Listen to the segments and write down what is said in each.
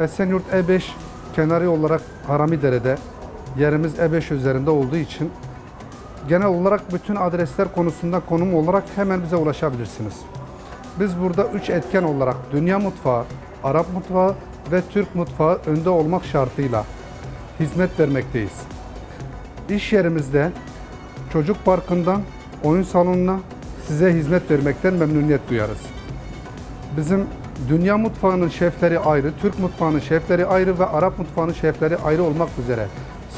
Esenyurt E5 kenarı olarak Haramidere'de yerimiz E5 üzerinde olduğu için genel olarak bütün adresler konusunda konum olarak hemen bize ulaşabilirsiniz. Biz burada üç etken olarak dünya mutfağı, Arap mutfağı ve Türk mutfağı önde olmak şartıyla hizmet vermekteyiz. İş yerimizde çocuk parkından oyun salonuna size hizmet vermekten memnuniyet duyarız. Bizim dünya mutfağının şefleri ayrı, Türk mutfağının şefleri ayrı ve Arap mutfağının şefleri ayrı olmak üzere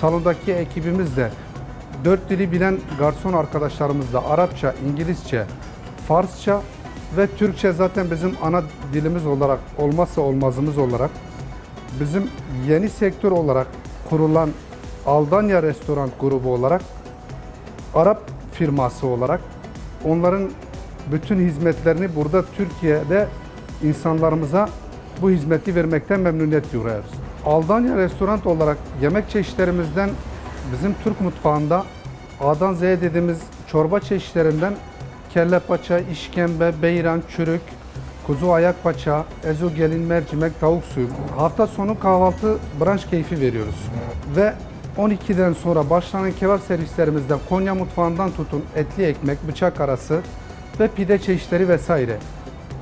salondaki ekibimiz de dört dili bilen garson arkadaşlarımızla Arapça, İngilizce, Farsça ve Türkçe zaten bizim ana dilimiz olarak olmazsa olmazımız olarak bizim yeni sektör olarak kurulan Aldanya Restoran grubu olarak Arap firması olarak onların bütün hizmetlerini burada Türkiye'de insanlarımıza bu hizmeti vermekten memnuniyet duyuyoruz. Aldanya Restoran olarak yemek çeşitlerimizden bizim Türk mutfağında A'dan Z'ye dediğimiz çorba çeşitlerinden kelle paça, işkembe, beyran, çürük, kuzu ayak paça, ezogelin, mercimek, tavuk suyu. Hafta sonu kahvaltı branş keyfi veriyoruz. Ve 12'den sonra başlanan kebap servislerimizde Konya mutfağından tutun etli ekmek, bıçak arası ve pide çeşitleri vesaire.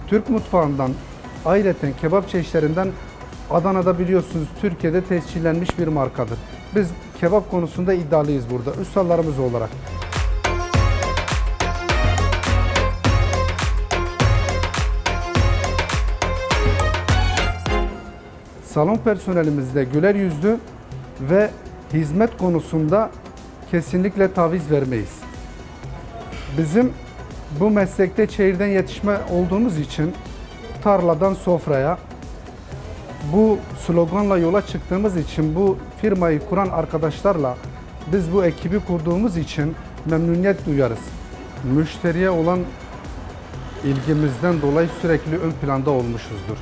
Türk mutfağından ayrıca kebap çeşitlerinden Adana'da biliyorsunuz Türkiye'de tescillenmiş bir markadır. Biz kebap konusunda iddialıyız burada ustalarımız olarak. Salon personelimizde güler yüzlü ve hizmet konusunda kesinlikle taviz vermeyiz. Bizim bu meslekte şehirden yetişme olduğumuz için tarladan sofraya bu sloganla yola çıktığımız için bu firmayı kuran arkadaşlarla biz bu ekibi kurduğumuz için memnuniyet duyarız. Müşteriye olan ilgimizden dolayı sürekli ön planda olmuşuzdur.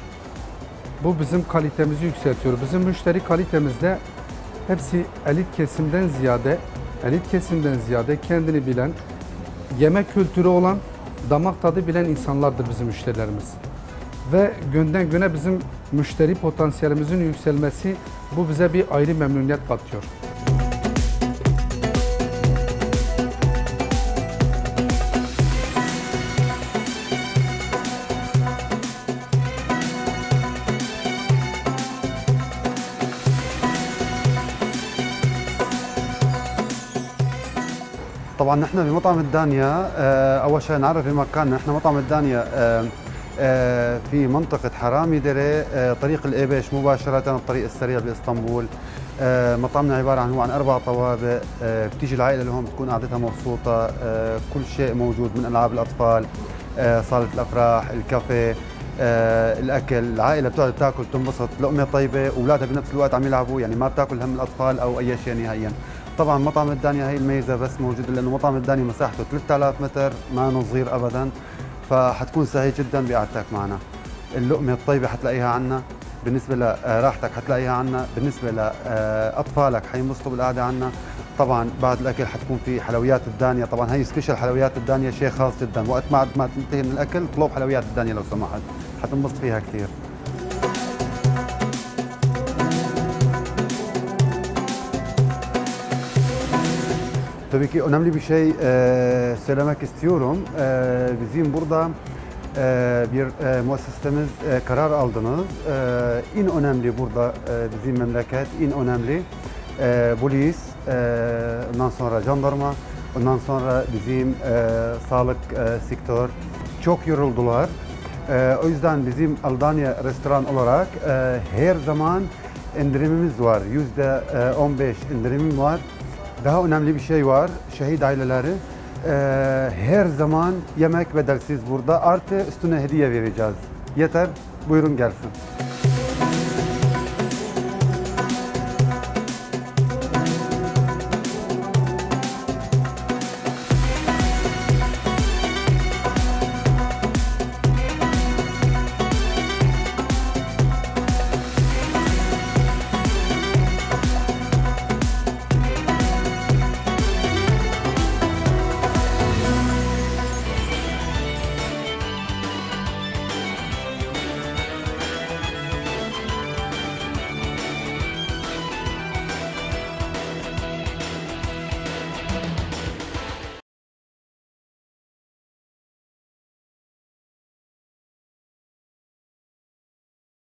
Bu bizim kalitemizi yükseltiyor. Bizim müşteri kalitemizde hepsi elit kesimden ziyade, elit kesimden ziyade kendini bilen, yemek kültürü olan, damak tadı bilen insanlardır bizim müşterilerimiz. Ve günden güne bizim müşteri potansiyelimizin yükselmesi bu bize bir ayrı memnuniyet katıyor. طبعا نحن بمطعم الدانيا آه، أول شيء نعرف بمكاننا نحن مطعم الدانيا آه، آه، في منطقة حرامي دري طريق الإيبش مباشرة الطريق السريع بإسطنبول. مطعمنا عبارة عن هو عن أربع طوابق بتيجي العائلة لهون بتكون قعدتها مبسوطة كل شيء موجود من ألعاب الأطفال صالة الأفراح الكافيه آه، الأكل. العائلة بتقعد تاكل تنبسط لقمة طيبة وأولادها بنفس الوقت عم يلعبوا يعني ما بتاكل هم الأطفال أو أي شيء نهائيا. طبعا مطعم الدانيا هي الميزة بس موجودة لأنه مطعم الدانيا مساحته 3000 متر ما صغير أبدا فحتكون سهل جدا بقعدتك معنا. اللقمة الطيبة حتلاقيها عنا بالنسبة لراحتك حتلاقيها عنا بالنسبة لأطفالك حينبسطوا بالقعدة عنا. طبعا بعد الأكل حتكون في حلويات الدانيا طبعا هي سبيشال حلويات الدانيا شيء خاص جدا. وقت ما ما تنتهي من الأكل اطلب حلويات الدانيا لو سمحت حتنبسط فيها كثير. Tabii ki önemli bir şey e, söylemek istiyorum. E, bizim burada e, bir e, müessesemiz e, karar aldınız. E, en önemli burada e, bizim memleket, en önemli e, polis, e, ondan sonra jandarma, ondan sonra bizim e, sağlık e, sektör çok yoruldular. E, o yüzden bizim Aldanya restoran olarak e, her zaman indirimimiz var. Yüzde e, 15 indirimim var. Daha önemli bir şey var. Şehit aileleri eee, her zaman yemek bedelsiz burada. Artı üstüne hediye vereceğiz. Yeter. Buyurun gelsin.